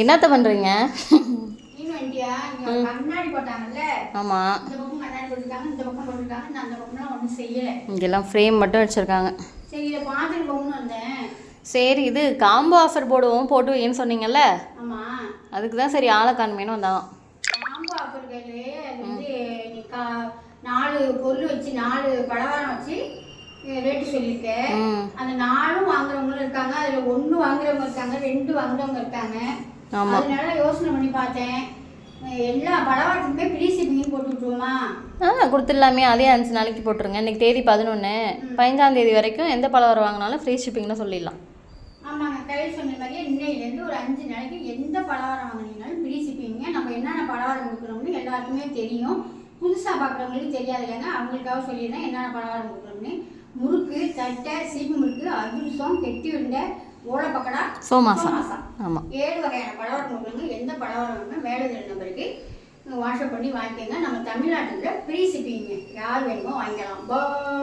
என்னத்த பண்ணுறீங்க ஆமாம் இங்கெல்லாம் ஃப்ரேம் மட்டும் வச்சுருக்காங்க. சரி இதை காம்போ ஆஃபர் போடுவோம் போட்டு வைன்னு சொன்னீங்கல்ல? அதுக்கு தான் சரி ஆளை காணுமேனு வந்தான். நாலு பொருள் வச்சு நாலு பலகாரம் வச்சு ரேட்டு சொல்லியிருக்கேன் அந்த நாலும் வாங்குறவங்களும் இருக்காங்க அதுல ஒண்ணு வாங்குறவங்க இருக்காங்க ரெண்டு வாங்குறவங்க இருக்காங்க. அதனால யோசனை பண்ணி பார்த்தேன். எல்லா பலவாட்டுக்குமே ஃப்ரீ ஷிப்பிங் போட்டு விட்டுருவோமா? ஆ கொடுத்துடலாமே. அதே அஞ்சு நாளைக்கு போட்டுருங்க. இன்னைக்கு தேதி பதினொன்று பதினஞ்சாம் தேதி வரைக்கும் எந்த பலவரம் வாங்கினாலும் ஃப்ரீ ஷிப்பிங்னு சொல்லிடலாம். ஆமாங்க கையில் சொன்ன மாதிரியே இன்னையிலேருந்து ஒரு அஞ்சு நாளைக்கு எந்த பலகாரம் வாங்கினீங்கனாலும் ஃப்ரீ ஷிப்பிங்க நம்ம என்னென்ன பலகாரம் கொடுக்குறோம்னு எல்லாருக்குமே தெரியும். புதுசாக பார்க்குறவங்களுக்கு தெரியாது இல்லைங்க அவங்களுக்காக சொல்லிடுறேன் என்னென்ன பலகாரம் கொடுக்குறோம்னு. முறுக்கு தட்டை சீப்பு முறுக்கு அதிரசம் கெட்டி உருண்டை ஓலப்பக்கடா சோமாசா. ஆமாம் ஏழு வகையான பலகாரம் கொடுக்குறோங்க எந்த பலகாரம் வேணுமோ மேலே நம்பருக்கு வாட்ஸ்அப் பண்ணி வாங்கிக்கோங்க. நம்ம தமிழ்நாட்டில் ஃப்ரீ ஷிப்பிங்க யார் வேணுமோ வாங்கிக்கலாம். பாய்